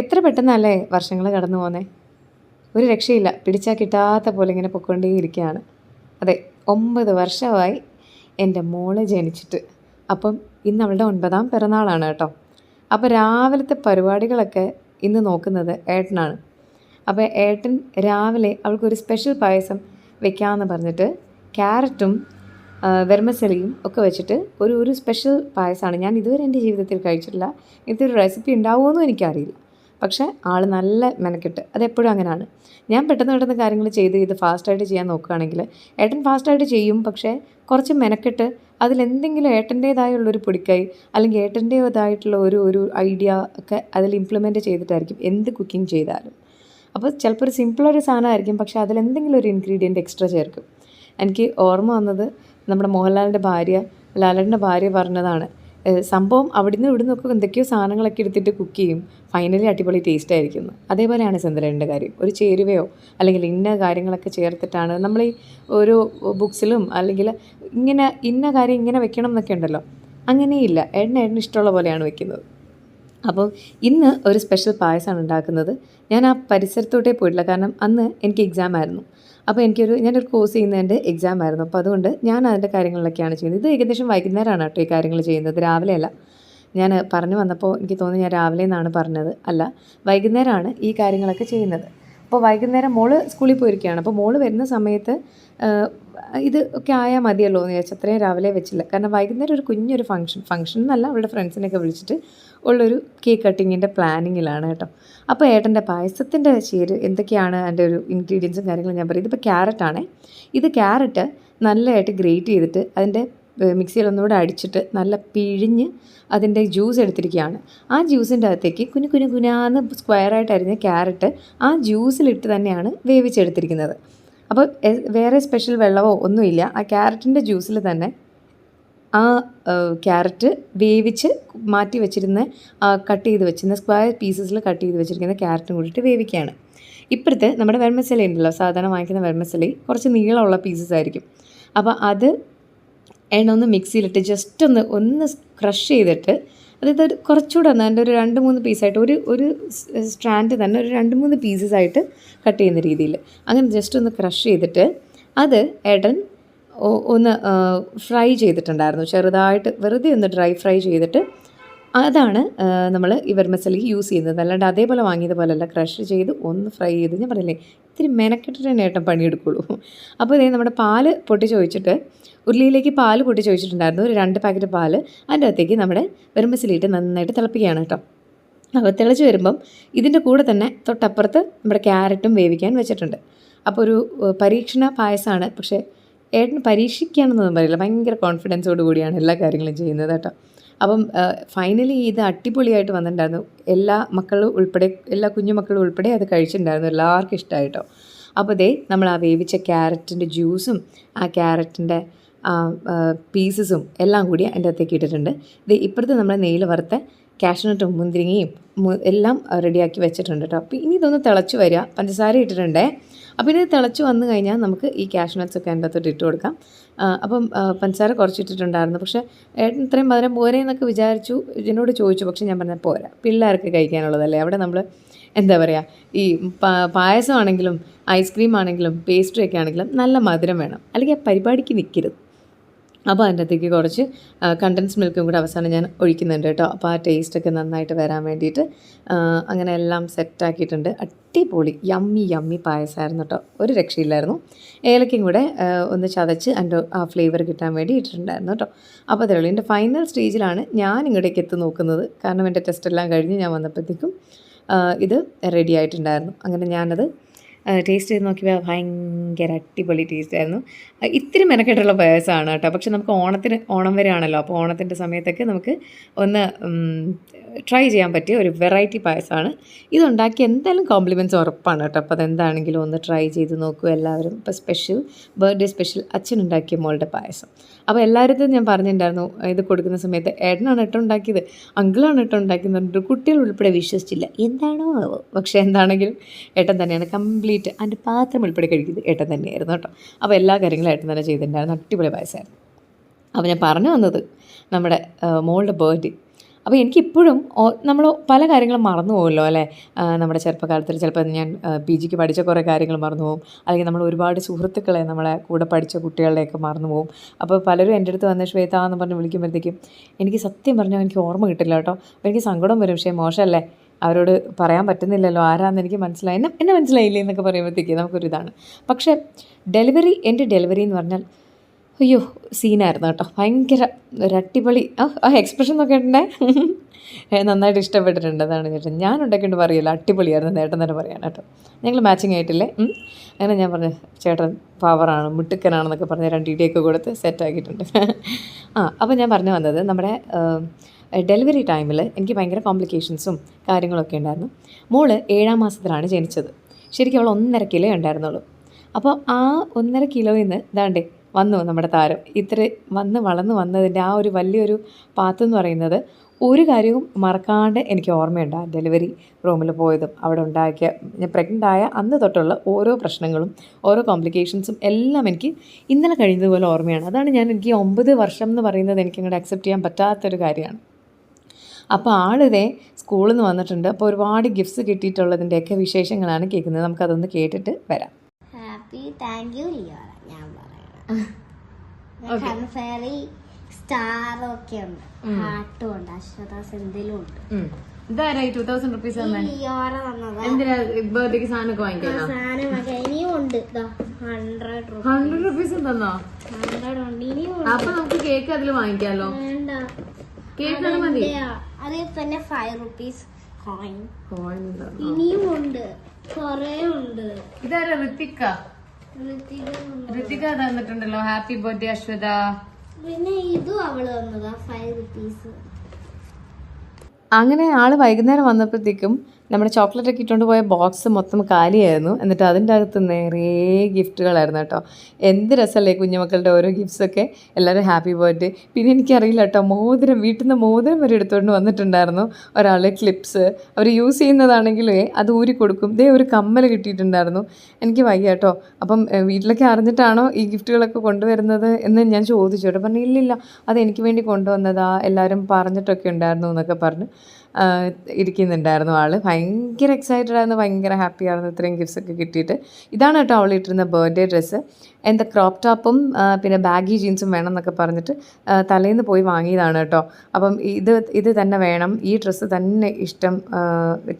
എത്ര പെട്ടെന്നല്ലേ വർഷങ്ങൾ കടന്നു പോന്നേ? ഒരു രക്ഷയില്ല. പിടിച്ചാൽ കിട്ടാത്ത പോലെ ഇങ്ങനെ പൊയ്ക്കൊണ്ടേയിരിക്കുകയാണ് അതെ ഒമ്പത് വർഷമായി എന്റെ മോൾ ജനിച്ചിട്ട്. അപ്പം ഇന്ന് അവളുടെ ഒൻപതാം പിറന്നാളാണ് കേട്ടോ. അപ്പോൾ രാവിലത്തെ പരിപാടികളൊക്കെ ഇന്ന് നോക്കുന്നത് ഏട്ടനാണ്. അപ്പോൾ ഏട്ടൻ രാവിലെ അവൾക്കൊരു സ്പെഷ്യൽ പായസം വെക്കാമെന്ന് പറഞ്ഞിട്ട് ക്യാരറ്റും വെർമസലിയും ഒക്കെ വെച്ചിട്ട് ഒരു ഒരു സ്പെഷ്യൽ പായസമാണ്. ഞാൻ ഇതുവരെ എന്റെ ജീവിതത്തിൽ കഴിച്ചിട്ടില്ല. ഇതൊരു റെസിപ്പി ഉണ്ടാവുമെന്നും എനിക്കറിയില്ല. പക്ഷേ ആൾ നല്ല മെനക്കെട്ട്. അതെപ്പോഴും അങ്ങനെയാണ് ഞാൻ പെട്ടെന്ന് പെട്ടെന്ന് കാര്യങ്ങൾ ചെയ്ത് ഇത് ഫാസ്റ്റായിട്ട് ചെയ്യാൻ നോക്കുകയാണെങ്കിൽ ഏട്ടൻ ഫാസ്റ്റായിട്ട് ചെയ്യും പക്ഷേ കുറച്ച് മെനക്കെട്ട് അതിലെന്തെങ്കിലും ഏട്ടന്റേതായുള്ളൊരു പൊടിക്കൈ അല്ലെങ്കിൽ ഏട്ടന്റേതായിട്ടുള്ള ഒരു ഒരു ഐഡിയ ഒക്കെ അതിൽ ഇംപ്ലിമെന്റ് ചെയ്തിട്ടായിരിക്കും എന്ത് കുക്കിംഗ് ചെയ്താലും. അപ്പോൾ ചിലപ്പോൾ ഒരു സിമ്പിളൊരു സാധനമായിരിക്കും പക്ഷേ അതിലെന്തെങ്കിലും ഒരു ഇൻഗ്രീഡിയന്റ് എക്സ്ട്രാ ചേർക്കും. എനിക്ക് ഓർമ്മ വന്നത് നമ്മുടെ മോഹൻലാലിന്റെ ഭാര്യ ലാലന്റെ ഭാര്യ പറഞ്ഞതാണ് സംഭവം അവിടുന്ന് ഇവിടുന്ന് ഒക്കെ എന്തൊക്കെയോ സാധനങ്ങളൊക്കെ എടുത്തിട്ട് കുക്ക് ചെയ്യും. ഫൈനലി അടിപൊളി ടേസ്റ്റ് ആയിരിക്കുന്നു. അതേപോലെയാണ് ചന്ദ്രന്റെ കാര്യം. ഒരു ചേരുവയോ അല്ലെങ്കിൽ ഇന്ന കാര്യങ്ങളൊക്കെ ചേർത്തിട്ടാണ് നമ്മൾ ഈ ഓരോ ബുക്സിലും അല്ലെങ്കിൽ ഇങ്ങനെ ഇന്ന കാര്യം ഇങ്ങനെ വെക്കണം എന്നൊക്കെ ഉണ്ടല്ലോ. അങ്ങനെയില്ല. ഏട്ടന് ഏട്ടന് ഇഷ്ടമുള്ള പോലെയാണ് വെക്കുന്നത്. അപ്പം ഇന്ന് ഒരു സ്പെഷ്യൽ പായസമാണ് ഉണ്ടാക്കുന്നത്. ഞാൻ ആ പരിസരത്തോട്ടേ പോയിട്ടില്ല. കാരണം അന്ന് എനിക്ക് എക്സാം ആയിരുന്നു. അപ്പോൾ എനിക്കൊരു ഞാനൊരു കോഴ്സ് ചെയ്യുന്നതിന്റെ എക്സാം ആയിരുന്നു. അപ്പോൾ അതുകൊണ്ട് ഞാൻ അതിന്റെ കാര്യങ്ങളിലൊക്കെയാണ് ചെയ്യുന്നത്. ഇത് ഏകദേശം വൈകുന്നേരമാണ് കേട്ടോ ഈ കാര്യങ്ങൾ ചെയ്യുന്നത്. രാവിലെയല്ല. ഞാൻ പറഞ്ഞു വന്നപ്പോൾ എനിക്ക് തോന്നി ഞാൻ രാവിലെ എന്നാണ് പറഞ്ഞത്. അല്ല വൈകുന്നേരമാണ് ഈ കാര്യങ്ങളൊക്കെ ചെയ്യുന്നത്. അപ്പോൾ വൈകുന്നേരം മോൾ സ്കൂളിൽ പോയിരിക്കുകയാണ്. അപ്പോൾ മോൾ വരുന്ന സമയത്ത് ഇത് ഒക്കെ ആയാൽ മതിയല്ലോ എന്ന് വിചാരിച്ചു അത്രയും രാവിലെ വെച്ചില്ല. കാരണം വൈകുന്നേരം ഒരു കുഞ്ഞൊരു ഫംഗ്ഷൻ ഫംഗ്ഷൻ എന്നല്ല അവളുടെ ഫ്രണ്ട്സിനെയൊക്കെ വിളിച്ചിട്ട് ഉള്ളൊരു കേക്ക് കട്ടിങ്ങിന്റെ പ്ലാനിങ്ങിലാണ് കേട്ടോ. അപ്പോൾ ഏട്ടന്റെ പായസത്തിന്റെ ചേര് എന്തൊക്കെയാണ് അതിന്റെ ഒരു ഇൻഗ്രീഡിയൻസും കാര്യങ്ങളും ഞാൻ പറയും. ഇതിപ്പോൾ ക്യാരറ്റാണേ ഇത് ക്യാരറ്റ് നല്ലതായിട്ട് ഗ്രേറ്റ് ചെയ്തിട്ട് അതിന്റെ മിക്സിയിൽ ഒന്നുകൂടെ അടിച്ചിട്ട് നല്ല പിഴിഞ്ഞ് അതിന്റെ ജ്യൂസ് എടുത്തിരിക്കുകയാണ്. ആ ജ്യൂസിന്റെ അകത്തേക്ക് കുഞ്ഞു കുഞ്ഞു കുനാന്ന് സ്ക്വയറായിട്ട് അരിഞ്ഞ ക്യാരറ്റ് ആ ജ്യൂസിലിട്ട് തന്നെയാണ് വേവിച്ചെടുത്തിരിക്കുന്നത്. അപ്പോൾ വേറെ സ്പെഷ്യൽ വെള്ളമോ ഒന്നുമില്ല. ആ ക്യാരറ്റിന്റെ ജ്യൂസിൽ തന്നെ ആ ക്യാരറ്റ് വേവിച്ച് മാറ്റി വെച്ചിരുന്ന കട്ട് ചെയ്ത് വെച്ചിരുന്ന സ്ക്വയർ പീസസിൽ കട്ട് ചെയ്ത് വെച്ചിരിക്കുന്ന ക്യാരറ്റും കൂടിയിട്ട് വേവിക്കുകയാണ് ഇപ്പോഴത്തെ നമ്മുടെ വെർമസല ഉണ്ടല്ലോ സാധാരണ വാങ്ങിക്കുന്ന വെർമസലി കുറച്ച് നീളമുള്ള പീസസ് ആയിരിക്കും. അപ്പോൾ അത് എണ്ണ ഒന്ന് മിക്സിയിലിട്ട് ജസ്റ്റ് ഒന്ന് ഒന്ന് ക്രഷ് ചെയ്തിട്ട് അതായത് കുറച്ചുകൂടെ തന്നെ ഒരു രണ്ട് മൂന്ന് പീസായിട്ട് ഒരു ഒരു സ്ട്രാൻഡ് തന്നെ ഒരു രണ്ട് മൂന്ന് പീസസ് ആയിട്ട് കട്ട് ചെയ്യുന്ന രീതിയിൽ. അങ്ങനെ ജസ്റ്റ് ഒന്ന് ക്രഷ് ചെയ്തിട്ട് അത് ഏട്ടൻ ഒന്ന് ഫ്രൈ ചെയ്തിട്ടുണ്ടായിരുന്നു. ചെറുതായിട്ട് വെറുതെ ഒന്ന് ഡ്രൈ ഫ്രൈ ചെയ്തിട്ട് അതാണ് നമ്മൾ ഈ മസാലയ്ക്ക് യൂസ് ചെയ്യുന്നത്. അല്ലാണ്ട് അതേപോലെ വാങ്ങിയത് പോലെയല്ല ക്രഷ് ചെയ്ത് ഒന്ന് ഫ്രൈ ചെയ്ത് ഞാൻ പറയില്ലേ ഇത്തിരി മെനക്കെട്ടിട്ട് ഏട്ടൻ പണിയെടുക്കുള്ളൂ. അപ്പോൾ ഇതേ നമ്മുടെ പാൽ പൊട്ടി ചോദിച്ചിട്ട് ഉരുളിയിലേക്ക് പാൽ പൊട്ടി ചോദിച്ചിട്ടുണ്ടായിരുന്നു ഒരു രണ്ട് പാക്കറ്റ് പാൽ അതിന്റെ അകത്തേക്ക് നമ്മുടെ വെറുമസിലിട്ട് നന്നായിട്ട് തിളപ്പിക്കുകയാണ് കേട്ടോ. അപ്പോൾ തിളച്ച് വരുമ്പം ഇതിന്റെ കൂടെ തന്നെ തൊട്ടപ്പുറത്ത് നമ്മുടെ ക്യാരറ്റും വേവിക്കാൻ വെച്ചിട്ടുണ്ട്. അപ്പോൾ ഒരു പരീക്ഷണ പായസമാണ്. പക്ഷേ ഏട്ടന് പരീക്ഷിക്കുകയാണെന്നൊന്നും പറയില്ല. ഭയങ്കര കോൺഫിഡൻസോട് കൂടിയാണ് എല്ലാ കാര്യങ്ങളും ചെയ്യുന്നത് കേട്ടോ. അപ്പം ഫൈനലി ഇത് അടിപൊളിയായിട്ട് വന്നിട്ടുണ്ടായിരുന്നു. എല്ലാ മക്കളും ഉൾപ്പെടെ എല്ലാ കുഞ്ഞു മക്കളും ഉൾപ്പെടെ അത് കഴിച്ചിട്ടുണ്ടായിരുന്നു എല്ലാവർക്കും ഇഷ്ടമായിട്ടോ അപ്പോൾ ദേ നമ്മൾ ആ വേവിച്ച ക്യാരറ്റിന്റെ ജ്യൂസും ആ ക്യാരറ്റിന്റെ പീസസും എല്ലാം കൂടി അതിന്റെ അകത്തേക്ക് ഇട്ടിട്ടുണ്ട്. ഇത് ഇപ്പുറത്ത് നമ്മൾ നെയ്യിൽ വറുത്ത കാഷ്നട്ടും മുന്തിരിങ്ങയും എല്ലാം റെഡിയാക്കി വെച്ചിട്ടുണ്ട് കേട്ടോ. അപ്പോൾ ഇനി ഇതൊന്ന് തിളച്ച് വരിക. പഞ്ചസാര ഇട്ടിട്ടുണ്ടേ. അപ്പോൾ ഇത് തിളച്ച് വന്നു കഴിഞ്ഞാൽ നമുക്ക് ഈ കാഷ്നട്ട്സ് ഒക്കെ അതിന്റെ അകത്തോട്ട് ഇട്ട് കൊടുക്കാം. അപ്പം പഞ്ചസാര കുറച്ചിട്ടിട്ടുണ്ടായിരുന്നു. പക്ഷേ ഏട്ടൻ ഇത്രയും മധുരം പോരെ എന്നൊക്കെ വിചാരിച്ചു എന്നോട് ചോദിച്ചു പക്ഷേ ഞാൻ പറഞ്ഞാൽ പോരാ. പിള്ളേർക്ക് കഴിക്കാനുള്ളതല്ലേ? അവിടെ നമ്മൾ എന്താ പറയുക ഈ പായസമാണെങ്കിലും ഐസ്ക്രീം ആണെങ്കിലും പേസ്ട്രി ഒക്കെ ആണെങ്കിലും നല്ല മധുരം വേണം. അല്ലെങ്കിൽ ആ പരിപാടിക്ക് നിൽക്കരുത് അപ്പോൾ അതിന്റെ അകത്തേക്ക് കുറച്ച് കണ്ടൻസ് മിൽക്കും കൂടെ അവസാനം ഞാൻ ഒഴിക്കുന്നുണ്ട് കേട്ടോ. അപ്പോൾ ആ ടേസ്റ്റൊക്കെ നന്നായിട്ട് വരാൻ വേണ്ടിയിട്ട് അങ്ങനെ എല്ലാം സെറ്റാക്കിയിട്ടുണ്ട് അടിപൊളി യമ്മി യമ്മി പായസമായിരുന്നു കേട്ടോ. ഒരു രക്ഷയില്ലായിരുന്നു. ഏലക്കയും കൂടെ ഒന്ന് ചതച്ച് അതിന്റെ ആ ഫ്ലേവർ കിട്ടാൻ വേണ്ടി ഇട്ടിട്ടുണ്ടായിരുന്നു കേട്ടോ. അപ്പോൾ അതേ ഉള്ളൂ എന്റെ ഫൈനൽ സ്റ്റേജിലാണ് ഞാൻ ഇങ്ങോട്ടേക്ക് എത്തി നോക്കുന്നത്. കാരണം എന്റെ ടെസ്റ്റെല്ലാം കഴിഞ്ഞ് ഞാൻ വന്നപ്പോഴത്തേക്കും ഇത് റെഡി ആയിട്ടുണ്ടായിരുന്നു. അങ്ങനെ ഞാനത് ടേസ്റ്റ് ചെയ്ത് നോക്കിയപ്പോൾ ഭയങ്കര അടിപൊളി ടേസ്റ്റ് ആയിരുന്നു. ഇത്തിരി മെനക്കെട്ടുള്ള പായസമാണ് കേട്ടോ. പക്ഷെ നമുക്ക് ഓണത്തിന് ഓണം വരെയാണല്ലോ. അപ്പോൾ ഓണത്തിന്റെ സമയത്തൊക്കെ നമുക്ക് ഒന്ന് ട്രൈ ചെയ്യാൻ പറ്റിയ ഒരു വെറൈറ്റി പായസമാണ്. ഇതുണ്ടാക്കി എന്തായാലും കോംപ്ലിമെന്റ്സ് ഉറപ്പാണ് കേട്ടോ. അപ്പോൾ അതെന്താണെങ്കിലും ഒന്ന് ട്രൈ ചെയ്ത് നോക്കൂ എല്ലാവരും. ഇപ്പോൾ സ്പെഷ്യൽ ബർത്ത്ഡേ സ്പെഷ്യൽ അച്ഛൻ ഉണ്ടാക്കിയ മോളുടെ പായസം. അപ്പോൾ എല്ലാവരും ഞാൻ പറഞ്ഞിട്ടുണ്ടായിരുന്നു ഇത് കൊടുക്കുന്ന സമയത്ത് ഏട്ടനാണ് ഏട്ടൻ ഉണ്ടാക്കിയത് അങ്കിളാണ് ഏട്ടൻ ഉണ്ടാക്കിയെന്ന് പറഞ്ഞിട്ട് കുട്ടികൾ ഉൾപ്പെടെ വിശ്വസിച്ചില്ല. എന്താണോ പക്ഷേ എന്താണെങ്കിലും ഏട്ടൻ തന്നെയാണ് കംപ്ലീറ്റ് അതിന്റെ പാത്രം ഉൾപ്പെടെ കഴിക്കുന്നത് ഏട്ടൻ തന്നെയായിരുന്നു കേട്ടോ. അപ്പോൾ എല്ലാ കാര്യങ്ങളും ഏട്ടൻ തന്നെ ചെയ്തിട്ടുണ്ടായിരുന്നു. അടിപൊളി പായസമായിരുന്നു. അപ്പോൾ ഞാൻ പറഞ്ഞു വന്നത് നമ്മുടെ മോളുടെ ബർത്ത്ഡേ അപ്പോൾ എനിക്കിപ്പോഴും നമ്മൾ പല കാര്യങ്ങളും മറന്നു പോകുമല്ലോ അല്ലേ? നമ്മുടെ ചെറുപ്പകാലത്തിൽ ചിലപ്പോൾ ഞാൻ പി ജിക്ക് പഠിച്ച കുറേ കാര്യങ്ങൾ മറന്നു പോകും. അല്ലെങ്കിൽ നമ്മൾ ഒരുപാട് സുഹൃത്തുക്കളെ നമ്മളെ കൂടെ പഠിച്ച കുട്ടികളുടെയൊക്കെ മറന്നു പോകും. അപ്പോൾ പലരും എന്റെ അടുത്ത് വന്ന് ശ്വേത എന്ന് പറഞ്ഞ് വിളിക്കുമ്പോഴത്തേക്കും എനിക്ക് സത്യം പറഞ്ഞാൽ എനിക്ക് ഓർമ്മ കിട്ടില്ല കേട്ടോ. എനിക്ക് സങ്കടം വരും. പക്ഷേ മോശമല്ലേ? അവരോട് പറയാൻ പറ്റുന്നില്ലല്ലോ ആരാന്ന് എനിക്ക് മനസ്സിലായി എന്നെ എന്നെ മനസ്സിലായില്ലേ എന്നൊക്കെ പറയുമ്പോഴത്തേക്ക് നമുക്കൊരിതാണ്. പക്ഷേ ഡെലിവറി എന്റെ ഡെലിവറി എന്ന് പറഞ്ഞാൽ അയ്യോ സീനായിരുന്നു കേട്ടോ. ഭയങ്കര ഒരു അടിപൊളി ആ എക്സ്പ്രഷൻ ഉണ്ടേ? നന്നായിട്ട് ഇഷ്ടപ്പെട്ടിട്ടുണ്ട് അതാണ് ചേട്ടൻ. ഞാൻ ഉണ്ടാക്കിയിട്ട് പറയില്ല അടിപൊളിയായിരുന്നു നേട്ടം തന്നെ പറയാൻ കേട്ടോ. ഞങ്ങൾ മാച്ചിങ് ആയിട്ടില്ലേ. അങ്ങനെ ഞാൻ പറഞ്ഞു ചേട്ടൻ പവറാണ് മിട്ടുക്കനാണെന്നൊക്കെ പറഞ്ഞ് രണ്ട് ഇടിയൊക്കെ കൊടുത്ത് സെറ്റാക്കിയിട്ടുണ്ട് ആ അപ്പോൾ ഞാൻ പറഞ്ഞു വന്നത് നമ്മുടെ ഡെലിവറി ടൈമിൽ എനിക്ക് ഭയങ്കര കോംപ്ലിക്കേഷൻസും കാര്യങ്ങളൊക്കെ ഉണ്ടായിരുന്നു. മോൾ ഏഴാം മാസത്തിലാണ് ജനിച്ചത്. ശരിക്കും അവൾ ഒന്നര കിലോ ഉണ്ടായിരുന്നുള്ളൂ. അപ്പോൾ ആ ഒന്നര കിലോയിൽ നിന്ന് ഇതാണ്ടേ വന്നു നമ്മുടെ താരം. ഇത്ര വന്ന് വളർന്ന് വന്നതിന്റെ ആ ഒരു വലിയൊരു പാത്ത് എന്ന് പറയുന്നത് ഒരു കാര്യവും മറക്കാണ്ട് എനിക്ക് ഓർമ്മയുണ്ട് ആ ഡെലിവറി റൂമിൽ പോയതും അവിടെ ഉണ്ടാക്കിയ ഞാൻ പ്രഗ്നന്റ് ആയ അന്ന് തൊട്ടുള്ള ഓരോ പ്രശ്നങ്ങളും ഓരോ കോംപ്ലിക്കേഷൻസും എല്ലാം എനിക്ക് ഇന്നലെ കഴിഞ്ഞതുപോലെ ഓർമ്മയാണ്. അതാണ് ഞാൻ എനിക്ക് ഒമ്പത് വർഷം എന്ന് പറയുന്നത് എനിക്ക് അങ്ങോട്ട് അക്സെപ്റ്റ് ചെയ്യാൻ പറ്റാത്തൊരു കാര്യമാണ്. അപ്പോൾ ആളിതേ സ്കൂളിൽ നിന്ന് വന്നിട്ടുണ്ട്. അപ്പോൾ ഒരുപാട് ഗിഫ്റ്റ്സ് കിട്ടിയിട്ടുള്ളതിന്റെയൊക്കെ വിശേഷങ്ങളാണ് കേൾക്കുന്നത്. നമുക്കതൊന്ന് കേട്ടിട്ട് വരാം. ഹാപ്പി താങ്ക് യു ഞാൻ പറയണം. ഒക്കെ ഉണ്ട് ഹാർട്ടും ഉണ്ട് അശ്വത സെന്തിലും ഉണ്ട് ഇതാരായി ടൂ തൗസൻഡ് റുപ്പീസ് ഈ ലിയോറ തന്നതാ എന്തിനാ ബർത്ത്ഡേക്ക് സാധനമൊക്കെ വാങ്ങിക്കാനോ സാധനമൊക്കെ ഇനിയും ഉണ്ട് ഹൺഡ്രഡ് റുപ്പീസ് ഹൺഡ്രഡ് റുപ്പീസ് തന്നോ? ഉണ്ട്. ഇനിയും ഉണ്ട് അപ്പൊ നമുക്ക് കേക്ക് അതിൽ വാങ്ങിക്കാലോ? കേക്ക് അത് മതി. അതിൽ തന്നെ ഫൈവ് റുപ്പീസ് കോയിൻ ഇനിയും ഉണ്ട് കൊറേ ഉണ്ട്. ഇതാരാ ഋത്തിക്ക ഉണ്ട്. ഋത്തിക തന്നിട്ടുണ്ടല്ലോ. Happy birthday Ashwatha. പിന്നെ ഇതും അവൾ തന്നതാ ഫൈവ് റുപ്പീസ് അങ്ങനെ ആൾ വൈകുന്നേരം വന്നപ്പോഴത്തേക്കും നമ്മുടെ ചോക്ലേറ്റ് ഒക്കെ ഇട്ടുകൊണ്ട് പോയ ബോക്സ് മൊത്തം കാലിയായിരുന്നു. എന്നിട്ട് അതിന്റെ അകത്ത് നിറയെ ഗിഫ്റ്റുകളായിരുന്നു കേട്ടോ. എന്ത് രസമല്ലേ കുഞ്ഞുമക്കളുടെ ഓരോ ഗിഫ്റ്റ്സൊക്കെ എല്ലാവരും ഹാപ്പി ബർത്ത്ഡേ പിന്നെ എനിക്കറിയില്ല കേട്ടോ മോതിരം വീട്ടിൽ നിന്ന് മോതിരം വരെ എടുത്തുകൊണ്ട് വന്നിട്ടുണ്ടായിരുന്നു. ഒരാൾ ക്ലിപ്സ് അവർ യൂസ് ചെയ്യുന്നതാണെങ്കിലേ അത് ഊരി കൊടുക്കും. ദേ ഒരു കമ്മൽ കിട്ടിയിട്ടുണ്ടായിരുന്നു. എനിക്ക് വയ്യ കേട്ടോ. അപ്പം വീട്ടിലൊക്കെ അറിഞ്ഞിട്ടാണോ ഈ ഗിഫ്റ്റുകളൊക്കെ കൊണ്ടുവരുന്നത് എന്ന് ഞാൻ ചോദിച്ചു. കേട്ടോ പറഞ്ഞു ഇല്ലില്ല അത് എനിക്ക് വേണ്ടി കൊണ്ടുവന്നതാ. എല്ലാവരും പറഞ്ഞിട്ടൊക്കെ ഉണ്ടായിരുന്നു എന്നൊക്കെ പറഞ്ഞ്. ഇരിക്കുന്നുണ്ടായിരുന്നു ആൾ ഭയങ്കര എക്സൈറ്റഡ് ആയിരുന്നു ഭയങ്കര ഹാപ്പി ആയിരുന്നു. ഇത്രയും ഗിഫ്റ്റ്സ് ഒക്കെ കിട്ടിയിട്ട്. ഇതാണ് കേട്ടോ അവൾ ഇട്ടിരുന്ന ബർത്ത്ഡേ ഡ്രസ്സ് എന്താ ക്രോപ്പ് ടോപ്പും പിന്നെ ബാഗി ജീൻസും വേണം എന്നൊക്കെ പറഞ്ഞിട്ട് തലേന്ന് പോയി വാങ്ങിയതാണ് കേട്ടോ. അപ്പം ഇത് ഇത് തന്നെ വേണം. ഈ ഡ്രസ്സ് തന്നെ ഇഷ്ടം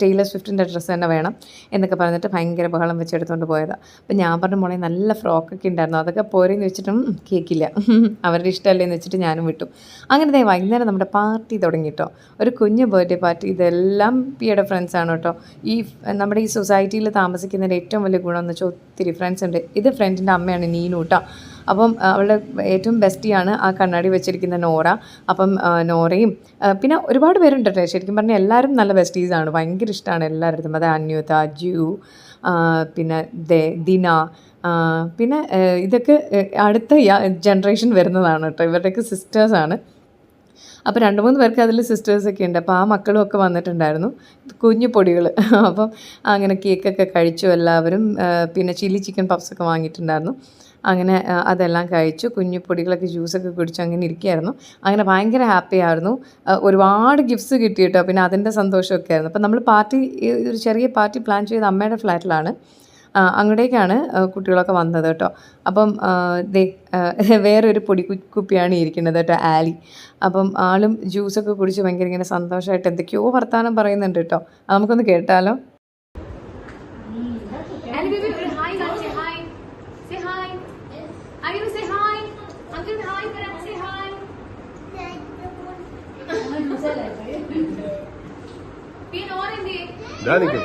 ടൈലർ സ്വിഫ്റ്റിന്റെ ഡ്രസ്സ് തന്നെ വേണം എന്നൊക്കെ പറഞ്ഞിട്ട് ഭയങ്കര ബഹളം വെച്ചെടുത്തുകൊണ്ട് പോയതാണ് അപ്പം ഞാൻ പറഞ്ഞ മോളെ നല്ല ഫ്രോക്കൊക്കെ ഉണ്ടായിരുന്നു അതൊക്കെ പോരെന്ന് വെച്ചിട്ടും കേൾക്കില്ല അവരുടെ ഇഷ്ടമല്ലേ എന്ന് വെച്ചിട്ട് ഞാനും വിട്ടു. അങ്ങനെ വൈകുന്നേരം നമ്മുടെ പാർട്ടി തുടങ്ങി കേട്ടോ ഒരു കുഞ്ഞ് ബർത്ത്ഡേ പാർട്ടി ഇതെല്ലാം പിയുടെ ഫ്രണ്ട്സാണ് കേട്ടോ ഈ നമ്മുടെ ഈ സൊസൈറ്റിയിൽ താമസിക്കുന്നതിന്റെ ഏറ്റവും വലിയ ഗുണം എന്ന് വെച്ചാൽ ഒത്തിരി ഫ്രണ്ട്സ് ഉണ്ട്. ഇത് ഫ്രണ്ടിന്റെ അമ്മയാണ് നീനു കേട്ടോ അപ്പം അവളുടെ ഏറ്റവും ബെസ്റ്റിയാണ് ആ കണ്ണാടി വെച്ചിരിക്കുന്ന നോറ. അപ്പം നോറയും പിന്നെ ഒരുപാട് പേരുണ്ട് കേട്ടോ ശരിക്കും പറഞ്ഞാൽ എല്ലാവരും നല്ല ബെസ്റ്റീസാണ് ഭയങ്കര ഇഷ്ടമാണ് എല്ലാവരും അത് അന്യുത ജു പിന്നെ ദിന പിന്നെ ഇതൊക്കെ അടുത്ത ജനറേഷൻ വരുന്നതാണ് കേട്ടോ ഇവരുടെയൊക്കെ സിസ്റ്റേഴ്സാണ് അപ്പോൾ രണ്ട് മൂന്ന് പേർക്ക് അതിൽ സിസ്റ്റേഴ്സൊക്കെ ഉണ്ട്. അപ്പോൾ ആ മക്കളും ഒക്കെ വന്നിട്ടുണ്ടായിരുന്നു. കുഞ്ഞു പൊടികൾ അപ്പം അങ്ങനെ കേക്കൊക്കെ കഴിച്ചു എല്ലാവരും പിന്നെ ചില്ലി ചിക്കൻ പപ്സൊക്കെ വാങ്ങിയിട്ടുണ്ടായിരുന്നു. അങ്ങനെ അതെല്ലാം കഴിച്ചു. കുഞ്ഞു പൊടികളൊക്കെ ജ്യൂസൊക്കെ കുടിച്ചു അങ്ങനെ ഇരിക്കുകയായിരുന്നു അങ്ങനെ ഭയങ്കര ഹാപ്പി ആയിരുന്നു. ഒരുപാട് ഗിഫ്റ്റ്സ് കിട്ടി കേട്ടോ പിന്നെ അതിന്റെ സന്തോഷമൊക്കെ ആയിരുന്നു. അപ്പം നമ്മൾ പാർട്ടി ഒരു ചെറിയ പാർട്ടി പ്ലാൻ ചെയ്ത് അമ്മയുടെ ഫ്ലാറ്റിലാണ്. അങ്ങോട്ടേക്കാണ് കുട്ടികളൊക്കെ വന്നത് കേട്ടോ. അപ്പം ദേ വേറൊരു പൊടി കുപ്പിയാണ് ഇരിക്കുന്നത് കേട്ടോ ആലി. അപ്പം ആളും ജ്യൂസൊക്കെ കുടിച്ച് ഭയങ്കര ഇങ്ങനെ സന്തോഷമായിട്ട് എന്തൊക്കെയോ വർത്താനം പറയുന്നുണ്ട് കേട്ടോ. നമുക്കൊന്ന് കേട്ടാലോ? ഇതാ നിൽക്കും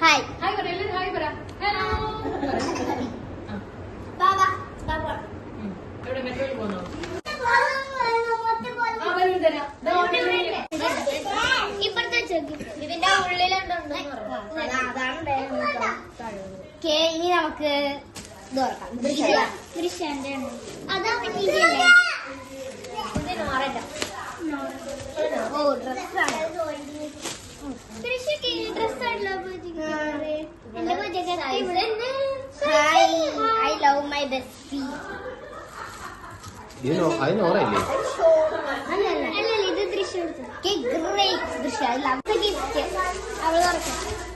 ഹായ് ബാബാ ബാബാ ഇപ്പഴത്തെ ഇതിന്റെ ഉള്ളിലുണ്ടെന്ന് കേ ഇനി നമുക്ക് ഇത് തുറക്കാം ദൃശ്യാന്റെ അതാ ഓ ഡ്രസ്സാണ് hi I love my bestie ഇതിന് അതിന് ഓറയില്ലേ അല്ലല്ല ഇത് ദൃശ്യം ഗ്രേറ്റ് ദൃശ്യം അവൾ തുറക്കും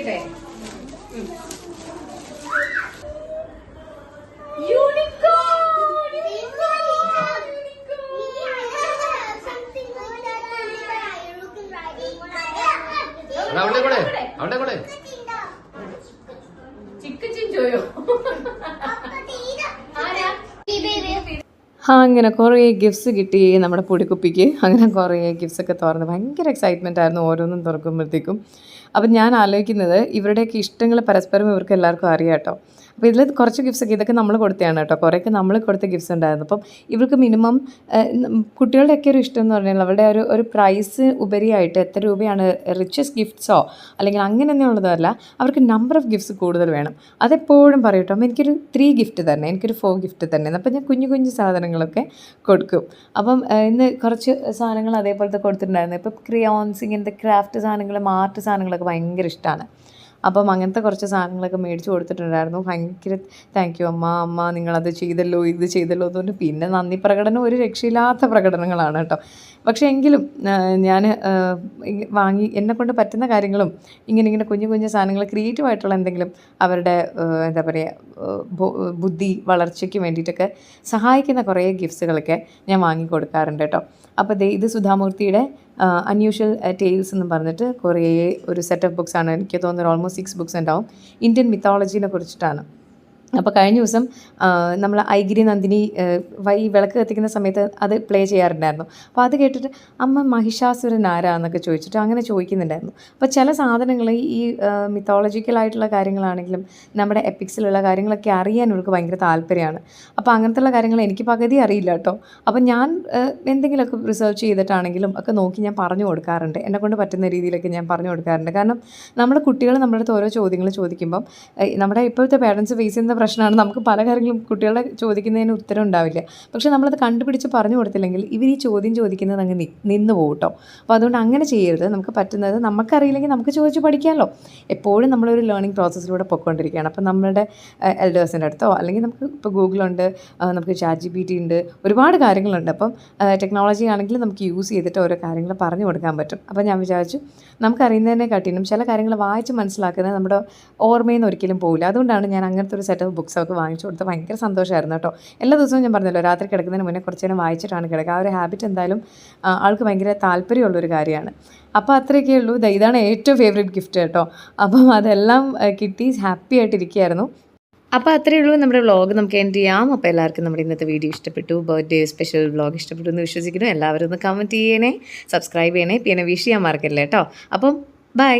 എന്റെ നോക്കട്ടെ എടാ, അവിടെ കൂടെ അവിടെ കൂടെ. ചിക്കൻ ചിഞ്ചോയോ? ആ അങ്ങനെ കുറേ ഗിഫ്റ്റ്സ് കിട്ടി നമ്മുടെ പൊടിക്കുപ്പിക്ക്. അങ്ങനെ കുറേ ഗിഫ്റ്റ്സ് ഒക്കെ തുറന്ന് ഭയങ്കര എക്സൈറ്റ്മെന്റ് ആയിരുന്നു ഓരോന്നും തുറക്കുമ്പോഴത്തേക്കും. അപ്പം ഞാൻ ആലോചിക്കുന്നത് ഇവരുടെയൊക്കെ ഇഷ്ടങ്ങൾ പരസ്പരം ഇവർക്ക് എല്ലാവർക്കും അറിയാം കേട്ടോ. അപ്പോൾ ഇതിൽ കുറച്ച് ഗിഫ്റ്റ്സ് ഒക്കെ ഇതൊക്കെ നമ്മൾ കൊടുത്തതാണ് കേട്ടോ. കുറേയൊക്കെ നമ്മൾ കൊടുത്ത ഗിഫ്റ്റ്സ് ഉണ്ടായിരുന്നു. അപ്പം ഇവർക്ക് മിനിമം കുട്ടികളുടെയൊക്കെ ഒരു ഇഷ്ടം എന്ന് പറഞ്ഞാൽ അവരുടെ ഒരു ഒരു പ്രൈസ് ഉപരിയായിട്ട് എത്ര രൂപയാണ് റിച്ചസ്റ്റ് ഗിഫ്റ്റ്സോ അല്ലെങ്കിൽ അങ്ങനെ അങ്ങനെയൊന്നുള്ളതല്ല അവർക്ക് നമ്പർ ഓഫ് ഗിഫ്റ്റ്സ് കൂടുതൽ വേണം. അതെപ്പോഴും പറയും കേട്ടോ. എനിക്കൊരു ത്രീ ഗിഫ്റ്റ് തന്നെ എനിക്കൊരു ഫോർ ഗിഫ്റ്റ് തന്നെ. അപ്പം ഞാൻ കുഞ്ഞു കുഞ്ഞു സാധനങ്ങളൊക്കെ കൊടുക്കും. അപ്പം ഇന്ന് കുറച്ച് സാധനങ്ങൾ അതേപോലത്തെ കൊടുത്തിട്ടുണ്ടായിരുന്നു. ഇപ്പം ക്രിയോൺസ് ഇങ്ങനത്തെ ക്രാഫ്റ്റ് സാധനങ്ങളും ആർട്ട് സാധനങ്ങളൊക്കെ ഭയങ്കര ഇഷ്ടമാണ് അപ്പം അങ്ങനത്തെ കുറച്ച് സാധനങ്ങളൊക്കെ മേടിച്ച് കൊടുത്തിട്ടുണ്ടായിരുന്നു. ഭയങ്കര താങ്ക് യു അമ്മ അമ്മ നിങ്ങളത് ചെയ്തല്ലോ ഇത് ചെയ്തല്ലോ എന്ന് പറഞ്ഞു. പിന്നെ നന്ദി പ്രകടനം ഒരു രക്ഷയില്ലാത്ത പ്രകടനങ്ങളാണ് കേട്ടോ. പക്ഷേ എങ്കിലും ഞാൻ വാങ്ങി എന്നെ കൊണ്ട് പറ്റുന്ന കാര്യങ്ങളും ഇങ്ങനെ ഇങ്ങനെ കുഞ്ഞു കുഞ്ഞു സാധനങ്ങൾ ക്രിയേറ്റീവായിട്ടുള്ള എന്തെങ്കിലും അവരുടെ എന്താ പറയുക ബുദ്ധി വളർച്ചയ്ക്ക് വേണ്ടിയിട്ടൊക്കെ സഹായിക്കുന്ന കുറേ ഗിഫ്റ്റ്സുകളൊക്കെ ഞാൻ വാങ്ങി കൊടുക്കാറുണ്ട് കേട്ടോ. അപ്പോൾ ഇത് സുധാമൂർത്തിയുടെ അൺയൂഷ്വൽ ടെയിൽസ് എന്ന് പറഞ്ഞിട്ട് കുറേ ഒരു സെറ്റ് ഓഫ് ബുക്സ് ആണ്. എനിക്ക് തോന്നുന്നത് ഓൾമോസ്റ്റ് സിക്സ് ബുക്സ് ഉണ്ടാവും. ഇന്ത്യൻ മിത്തോളജീനെ കുറിച്ചിട്ടാണ്. അപ്പോൾ കഴിഞ്ഞ ദിവസം നമ്മൾ ഐഗിരി നന്ദിനി വൈ വിളക്ക് കത്തിക്കുന്ന സമയത്ത് അത് പ്ലേ ചെയ്യാറുണ്ടായിരുന്നു. അപ്പോൾ അത് കേട്ടിട്ട് അമ്മ മഹിഷാസുരൻ ആരാന്നൊക്കെ ചോദിച്ചിട്ട് അങ്ങനെ ചോദിക്കുന്നുണ്ടായിരുന്നു. അപ്പോൾ ചില സാധനങ്ങൾ ഈ മിത്തോളജിക്കലായിട്ടുള്ള കാര്യങ്ങളാണെങ്കിലും നമ്മുടെ എപ്പിക്സിലുള്ള കാര്യങ്ങളൊക്കെ അറിയാൻ ഇവർക്ക് ഭയങ്കര താല്പര്യമാണ്. അപ്പോൾ അങ്ങനത്തെയുള്ള കാര്യങ്ങൾ എനിക്ക് പകുതി അറിയില്ല കേട്ടോ. അപ്പോൾ ഞാൻ എന്തെങ്കിലുമൊക്കെ റിസർച്ച് ചെയ്തിട്ടാണെങ്കിലും ഒക്കെ നോക്കി ഞാൻ പറഞ്ഞു കൊടുക്കാറുണ്ട്. എന്നെ കൊണ്ട് പറ്റുന്ന രീതിയിലൊക്കെ ഞാൻ പറഞ്ഞു കൊടുക്കാറുണ്ട്. കാരണം നമ്മുടെ കുട്ടികൾ നമ്മുടെ അടുത്ത് ഓരോ ചോദ്യങ്ങൾ ചോദിക്കുമ്പം നമ്മുടെ ഇപ്പോഴത്തെ പേരൻസ് ഫേസ് ചെയ്യുന്ന പ്രശ്നമാണ്. നമുക്ക് പല കാര്യങ്ങളും കുട്ടികളെ ചോദിക്കുന്നതിന് ഉത്തരം ഉണ്ടാവില്ല. പക്ഷേ നമ്മളത് കണ്ടുപിടിച്ച് പറഞ്ഞു കൊടുത്തില്ലെങ്കിൽ ഇവർ ഈ ചോദ്യം ചോദിക്കുന്നത് അങ്ങ് നിന്ന് പോകും കേട്ടോ അപ്പോൾ അതുകൊണ്ട് അങ്ങനെ ചെയ്യരുത്. നമുക്ക് പറ്റുന്നത് നമുക്കറിയില്ലെങ്കിൽ നമുക്ക് ചോദിച്ച് പഠിക്കാമല്ലോ എപ്പോഴും നമ്മളൊരു ലേണിംഗ് പ്രോസസ്സിലൂടെ പൊയ്ക്കൊണ്ടിരിക്കുകയാണ്. അപ്പോൾ നമ്മളുടെ എൽഡേഴ്സിന്റെ അടുത്തോ അല്ലെങ്കിൽ നമുക്ക് ഇപ്പോൾ ഗൂഗിളുണ്ട് നമുക്ക് ചാറ്റ് ജി പി ടി ഉണ്ട് ഒരുപാട് കാര്യങ്ങളുണ്ട്. അപ്പം ടെക്നോളജി ആണെങ്കിൽ നമുക്ക് യൂസ് ചെയ്തിട്ട് ഓരോ കാര്യങ്ങൾ പറഞ്ഞു കൊടുക്കാൻ പറ്റും. അപ്പോൾ ഞാൻ വിചാരിച്ചു നമുക്കറിയുന്നതിനെ കാട്ടിനും ചില കാര്യങ്ങൾ വായിച്ച് മനസ്സിലാക്കുന്നത് നമ്മുടെ ഓർമ്മയിൽ നിന്ന് ഒരിക്കലും പോകില്ല അതുകൊണ്ടാണ് ഞാൻ അങ്ങനത്തെ ഒരു സെറ്റ് ഓഫ് ബുക്സ് ഒക്കെ വാങ്ങിച്ചു കൊടുത്ത് ഭയങ്കര സന്തോഷമായിരുന്നു കേട്ടോ. എല്ലാ ദിവസവും ഞാൻ പറഞ്ഞല്ലോ രാത്രി കിടക്കുന്നതിന് മുന്നേ കുറച്ച് നേരം വായിച്ചിട്ടാണ് കിടക്കുക. ആ ഒരു ഹാബിറ്റ് എന്തായാലും ആൾക്ക് ഭയങ്കര താല്പര്യമുള്ളൊരു കാര്യമാണ്. അപ്പോൾ അത്രയൊക്കെ ഉള്ളൂ. ഇതാണ് ഏറ്റവും ഫേവറേറ്റ് ഗിഫ്റ്റ് കേട്ടോ. അപ്പം അതെല്ലാം കിട്ടി ഹാപ്പി ആയിട്ടിരിക്കുകയായിരുന്നു. അപ്പോൾ അത്രയേ ഉള്ളൂ നമ്മുടെ വ്ളോഗ് നമുക്ക് എൻഡ് ചെയ്യാം. അപ്പോൾ എല്ലാവർക്കും നമ്മുടെ ഇന്നത്തെ വീഡിയോ ഇഷ്ടപ്പെട്ടു. ബർത്ത്ഡേ സ്പെഷ്യൽ വ്ളോഗ് ഇഷ്ടപ്പെട്ടു എന്ന് വിശ്വസിക്കുന്നു. എല്ലാവരും ഒന്ന് കമന്റ് ചെയ്യണേ സബ്സ്ക്രൈബ് ചെയ്യണേ. പിന്നെ വിഷ് ചെയ്യാൻ മറക്കല്ലേ കേട്ടോ. അപ്പം ബൈ